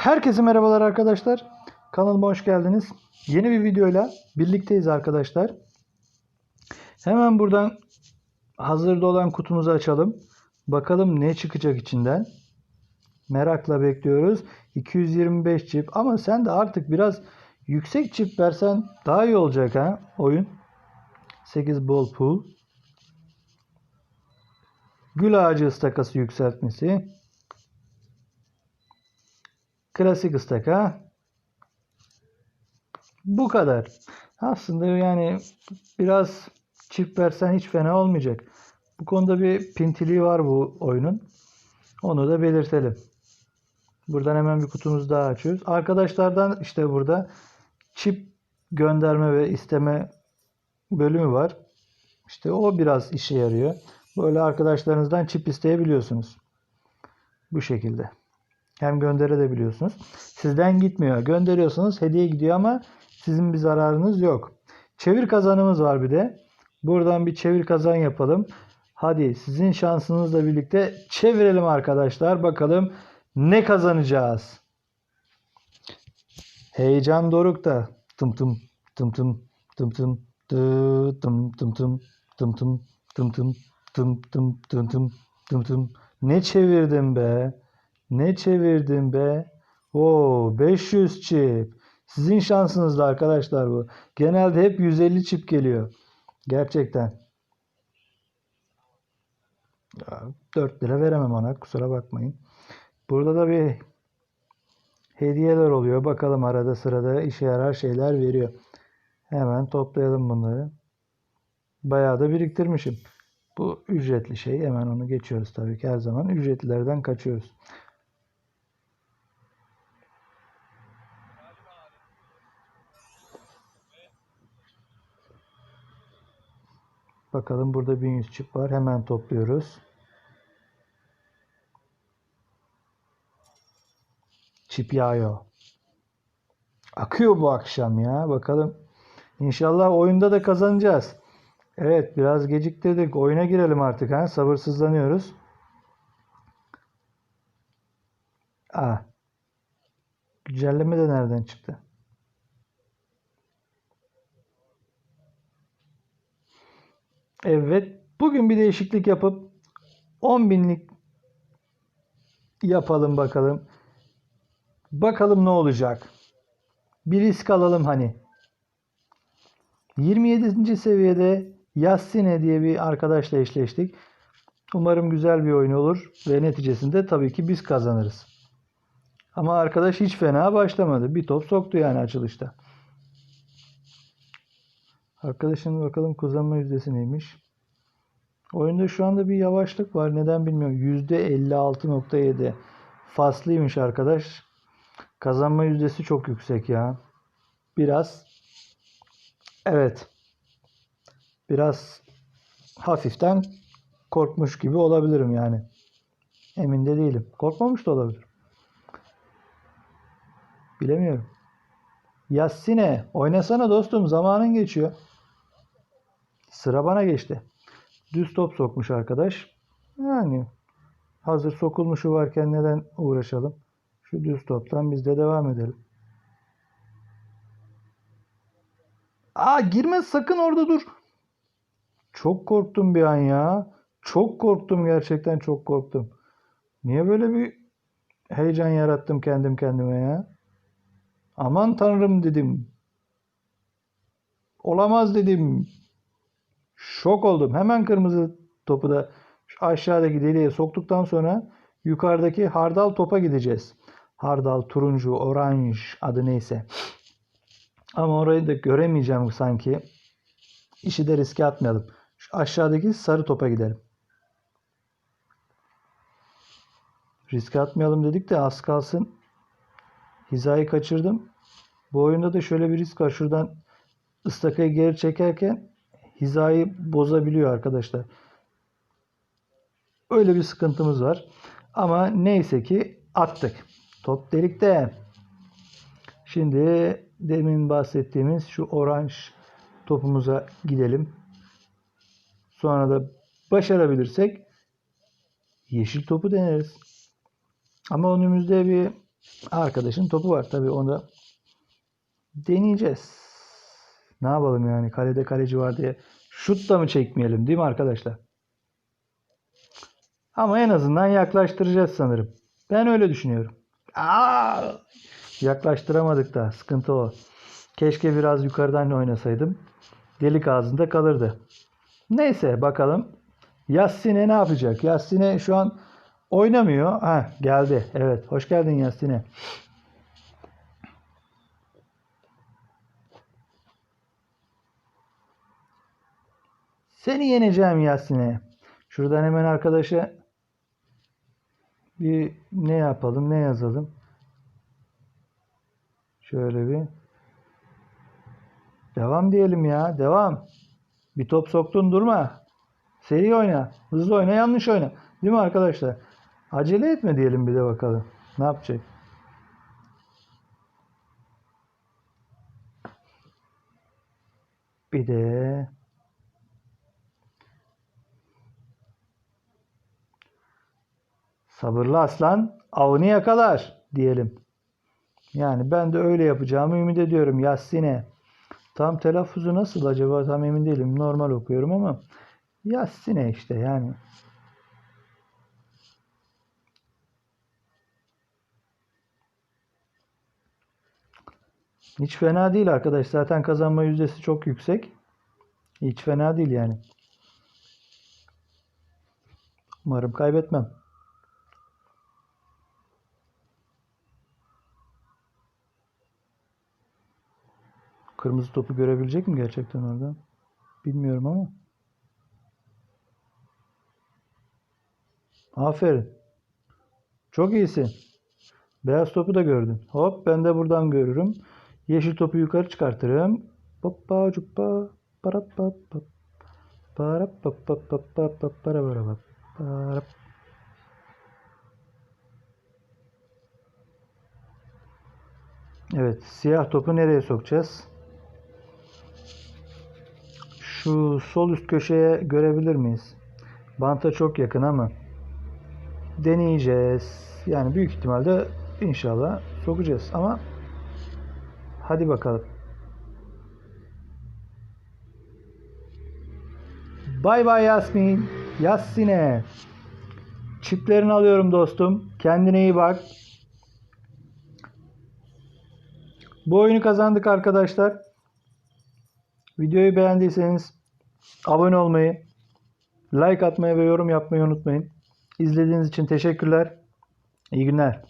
Herkese merhabalar arkadaşlar. Kanalıma hoş geldiniz. Yeni bir videoyla birlikteyiz arkadaşlar. Hemen buradan hazırda olan kutumuzu açalım. Bakalım ne çıkacak içinden. Merakla bekliyoruz. 225 çip ama sen de artık biraz yüksek çip versen daha iyi olacak ha oyun. 8 ball pool. Gül ağacı ıstakası yükseltmesi. Klasik ıstaka. Bu kadar. Aslında yani biraz çift versen hiç fena olmayacak. Bu konuda bir pintiliği var bu oyunun. Onu da belirtelim. Buradan hemen bir kutumuzu daha açıyoruz. Arkadaşlardan işte burada çip gönderme ve isteme bölümü var. İşte o biraz işe yarıyor. Böyle arkadaşlarınızdan çip isteyebiliyorsunuz. Bu şekilde. Hem gönderebiliyorsunuz. Sizden gitmiyor. Gönderiyorsunuz hediye gidiyor ama sizin bir zararınız yok. Çevir kazanımız var bir de. Buradan bir çevir kazan yapalım. Hadi sizin şansınızla birlikte çevirelim arkadaşlar. Bakalım ne kazanacağız. Heyecan dorukta. Tım tım tım tım tım tım tı tım tım tım tım tım tım tım tım tım tım tım tım tım ne çevirdim be? Ne çevirdim be? Oo 500 çip. Sizin şansınızla arkadaşlar bu. Genelde hep 150 çip geliyor. Gerçekten. Ya, 4 lira veremem ona kusura bakmayın. Burada da bir hediyeler oluyor. Bakalım arada sırada işe yarar şeyler veriyor. Hemen toplayalım bunları. Bayağı da biriktirmişim. Bu ücretli şey. Hemen onu geçiyoruz tabii ki her zaman. Ücretlilerden kaçıyoruz. Bakalım burada 1100 çip var. Hemen topluyoruz. Çip yağıyor. Akıyor bu akşam ya. Bakalım. İnşallah oyunda da kazanacağız. Evet biraz geciktirdik. Oyuna girelim artık. Ha? Sabırsızlanıyoruz. Aa. Güncelleme de nereden çıktı? Evet. Bugün bir değişiklik yapıp 10 binlik yapalım bakalım. Bakalım ne olacak. Bir risk alalım hani. 27. seviyede Yassine diye bir arkadaşla eşleştik. Umarım güzel bir oyun olur ve neticesinde tabii ki biz kazanırız. Ama arkadaş hiç fena başlamadı. Bir top soktu yani açılışta. Arkadaşın bakalım kazanma yüzdesi neymiş? Oyunda şu anda bir yavaşlık var. Neden bilmiyorum. %56.7. Faslıymış arkadaş. Kazanma yüzdesi çok yüksek ya. Biraz evet. Biraz hafiften korkmuş gibi olabilirim yani. Emin de değilim. Korkmamış da olabilirim. Bilemiyorum. Yassine oynasana dostum zamanın geçiyor. Sıra bana geçti. Düz top sokmuş arkadaş. Yani hazır sokulmuşu varken neden uğraşalım? Şu düz toptan biz de devam edelim. Aa girme sakın orada dur. Çok korktum bir an ya. Çok korktum gerçekten çok korktum. Niye böyle bir heyecan yarattım kendim kendime ya? Aman tanrım dedim. Olamaz dedim. Şok oldum. Hemen kırmızı topu da aşağıdaki deliğe soktuktan sonra yukarıdaki hardal topa gideceğiz. Hardal, turuncu, oranj adı neyse. Ama orayı da göremeyeceğim sanki. İşi de riske atmayalım. Şu aşağıdaki sarı topa gidelim. Riske atmayalım dedik de az kalsın hizayı kaçırdım. Bu oyunda da şöyle bir risk var. Şuradan ıstakayı geri çekerken hizayı bozabiliyor arkadaşlar. Öyle bir sıkıntımız var. Ama neyse ki attık. Top delikte. Şimdi demin bahsettiğimiz şu oranj topumuza gidelim. Sonra da başarabilirsek yeşil topu deneriz. Ama önümüzde bir Arkadaşın topu var. Tabii onu da deneyeceğiz. Ne yapalım yani kalede kaleci var diye şut da mı çekmeyelim değil mi arkadaşlar? Ama en azından yaklaştıracağız sanırım. Ben öyle düşünüyorum. Aa! Yaklaştıramadık da sıkıntı o. Keşke biraz yukarıdan oynasaydım. Delik ağzında kalırdı. Neyse bakalım. Yassine ne yapacak? Yassine şu an oynamıyor. Ha geldi. Evet. Hoş geldin Yassine. Seni yeneceğim Yasin'e. Şuradan hemen arkadaşa bir ne yapalım, ne yazalım. Şöyle bir devam diyelim ya, devam. Bir top soktun durma. Seri oyna, hızlı oyna, yanlış oyna. Değil mi arkadaşlar? Acele etme diyelim bir de bakalım. Ne yapacak? Bir de Sabırlı aslan avını yakalar diyelim. Yani ben de öyle yapacağımı ümit ediyorum Yassine. Tam telaffuzu nasıl acaba tam emin değilim. Normal okuyorum ama Yassine işte yani. Hiç fena değil arkadaş. Zaten kazanma yüzdesi çok yüksek. Hiç fena değil yani. Umarım kaybetmem. Kırmızı topu görebilecek mi gerçekten orada? Bilmiyorum ama. Aferin. Çok iyisin. Beyaz topu da gördün. Hop ben de buradan görürüm. Yeşil topu yukarı çıkartırım. Hoppa cuppa para pa pa para pa pa pa pa pa para para pa para Evet, siyah topu nereye sokacağız? Şu sol üst köşeye görebilir miyiz? Banta çok yakın ama deneyeceğiz. Yani büyük ihtimalle inşallah sokacağız ama hadi bakalım. Bay bay Yasmin. Yassine. Çiplerini alıyorum dostum. Kendine iyi bak. Bu oyunu kazandık arkadaşlar. Videoyu beğendiyseniz abone olmayı, like atmayı ve yorum yapmayı unutmayın. İzlediğiniz için teşekkürler. İyi günler.